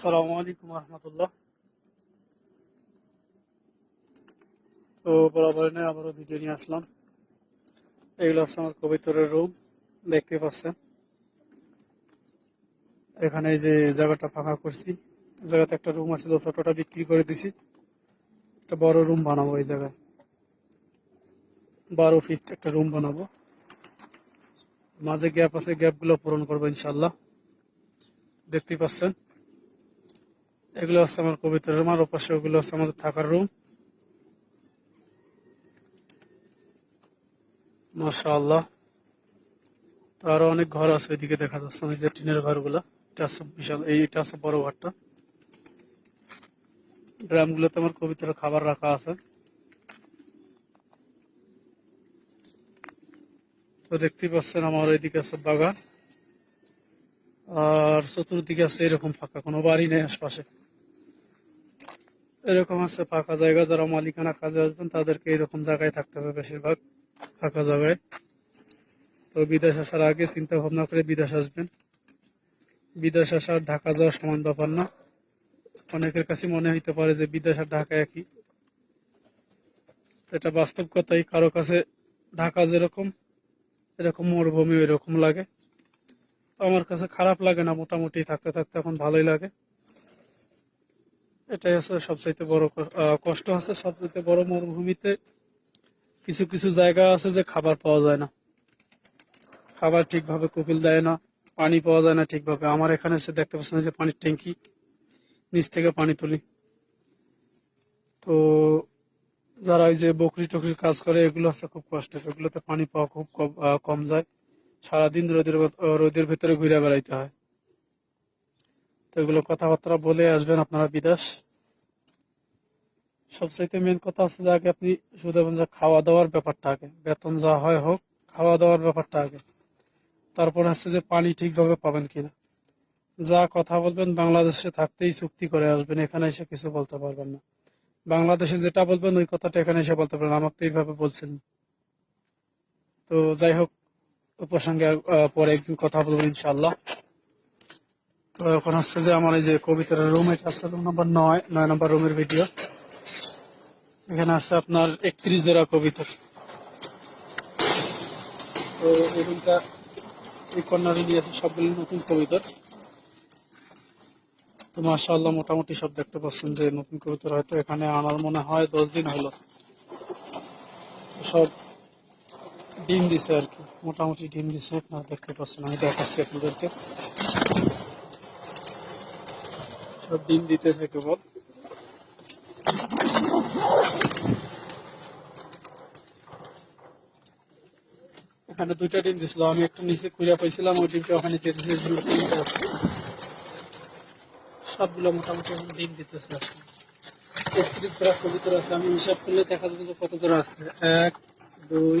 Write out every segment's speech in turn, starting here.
আসসালামু আলাইকুম রহমতুল্লাহ। তো বরাবর নয় আবারও ভিডিও নিয়ে আসলাম। এগুলো হচ্ছে আমার কবিতরের রুম দেখতে পাচ্ছেন। এখানে যে জায়গাটা ফাঁকা করছি, জায়গাতে একটা রুম আছিল ছোটটা বিক্রি করে দিছি। একটা বড় রুম বানাবো এই জায়গায়। বারো ফিট একটা রুম বানাবো। মাঝে গ্যাপ আছে গ্যাপগুলো পূরণ করব ইনশাল্লাহ দেখতেই পাচ্ছেন? এগুলো হচ্ছে আমার কবিতার রুম, আর ওপাশে ওগুলো হচ্ছে আমাদের থাকার রুম। মাশাআল্লাহ। তো আরও অনেক ঘর আছে ওইদিকে দেখা যাচ্ছে যে টিনের ঘরগুলো। এটা আছে বিশাল, এই এটা আছে বড় ঘরটা। ড্রাম ড্রামগুলোতে আমার কবিতার খাবার রাখা আছে। তো দেখতেই পাচ্ছেন আমার ওইদিকে আছে বাগান। আর চতুর্দিকে আছে এরকম ফাঁকা, কোনো বাড়ি নেই আশপাশে। এরকম আছে ফাঁকা জায়গা, যারা মালিকানা কাজে আসবেন তাদেরকে এরকম জায়গায় থাকতে হবে বেশিরভাগ, ফাঁকা জায়গায়। তো বিদেশ আসার আগে চিন্তা ভাবনা করে বিদেশ আসবেন। বিদেশ আসার ঢাকা যাওয়া সমান ব্যাপার না। অনেকের কাছে মনে হইতে পারে যে বিদেশ আর ঢাকা একই। এটা বাস্তব কথাই, কারও কাছে ঢাকা যেরকম, এরকম মরুভূমি এরকম লাগে। তো আমার কাছে খারাপ লাগে না, মোটামুটি থাকতে থাকতে এখন ভালোই লাগে। এটাই আছে সবচাইতে বড় কষ্ট আছে, সবচাইতে বড় মরুভূমিতে কিছু কিছু জায়গা আছে যে খাবার পাওয়া যায় না। খাবার ঠিকভাবে কুপিল দেয় না, পানি পাওয়া যায় না ঠিকভাবে। আমার এখানে এসে দেখতে পাচ্ছেন যে পানির ট্যাঙ্কি, নিচ থেকে পানি তুলি। তো যারা ওই যে বকরি টকরির কাজ করে, এগুলো হচ্ছে খুব কষ্টের। এগুলোতে পানি পাওয়া খুব কম যায়। সারাদিন রোদের রোদের ভেতরে ঘুরে বেড়াইতে হয়। তো এগুলো কথাবার্তা বলে আসবেন আপনারা বিদেশ সবচাইতে মেন কথা আছে যে আগে আপনি শুধু যে খাওয়া দাওয়ার ব্যাপারটা আগে, বেতন যা হয় হোক খাওয়া দাওয়ার ব্যাপারটা আগে। তারপর হচ্ছে যে পানি ঠিকভাবে পাবেন কিনা। যা কথা বলবেন বাংলাদেশে থাকতেই চুক্তি করে আসবেন, এখানে এসে কিছু বলতে পারবেন না। বাংলাদেশে যেটা বলবেন ওই কথাটা এখানে এসে বলতে পারবেন, আমাকে এইভাবে বলছেন। তো যাই হোক প্রসঙ্গে পরে একদিন কথা বলব ইনশাল্লাহ তো এখন হচ্ছে যে আমার এই যে কবিতার রুম, এটা আছে রুম নাম্বার নয় নয় নাম্বার রুমের ভিডিও। এখানে আছে আপনার একত্রিশ জোড়া কবিতা। তো এই রুমটা, এই কর্নারে নিয়ে আছে সবগুলি নতুন কবিতার। তো মাশাআল্লাহ, মোটামুটি সব দেখতে পাচ্ছেন যে নতুন কবিতার হয়তো এখানে আনার মনে হয় দশ দিন হলো। সব ডিম দিছে আর কি মোটামুটি ডিম দিছে, আপনারা দেখতে পাচ্ছেন, আমি দেখাচ্ছি আপনাদেরকে সব ডিম দিতেছে কেবল এখানে দুইটা ডিম দিছিল, আমি একটা নিচে খুঁড়ে পাইছিলাম, ওই ডিমটা ওখানে দিয়ে। সবগুলো মোটামুটি ডিম দিতেছে আর কি। একত্রিশ আছে, আমি হিসাব করলে দেখা যাবে যে কত জোড়া আছে এক, দুই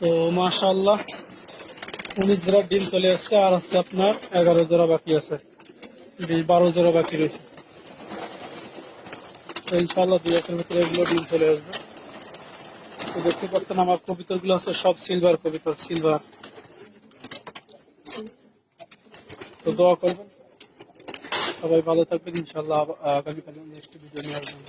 তো মাশাল্লাহ উনিশ জোড়া ডিম চলে আসছে, আর হচ্ছে আপনার এগারো জোড়া বাকি আছে। বারো জোড়া বাকি রয়েছে। ইনশাল্লাহ দুই একের ভিতরে এগুলো ডিম চলে আসবে। তো দেখতে পাচ্ছেন আমার কবিতরগুলো আছে, সব সিলভার কবিতা সিলভার তো দোয়া করবেন। সবাই ভালো থাকবেন ইনশাল্লাহ আগামীকাল নেক্সট ভিডিও নিয়ে আসবেন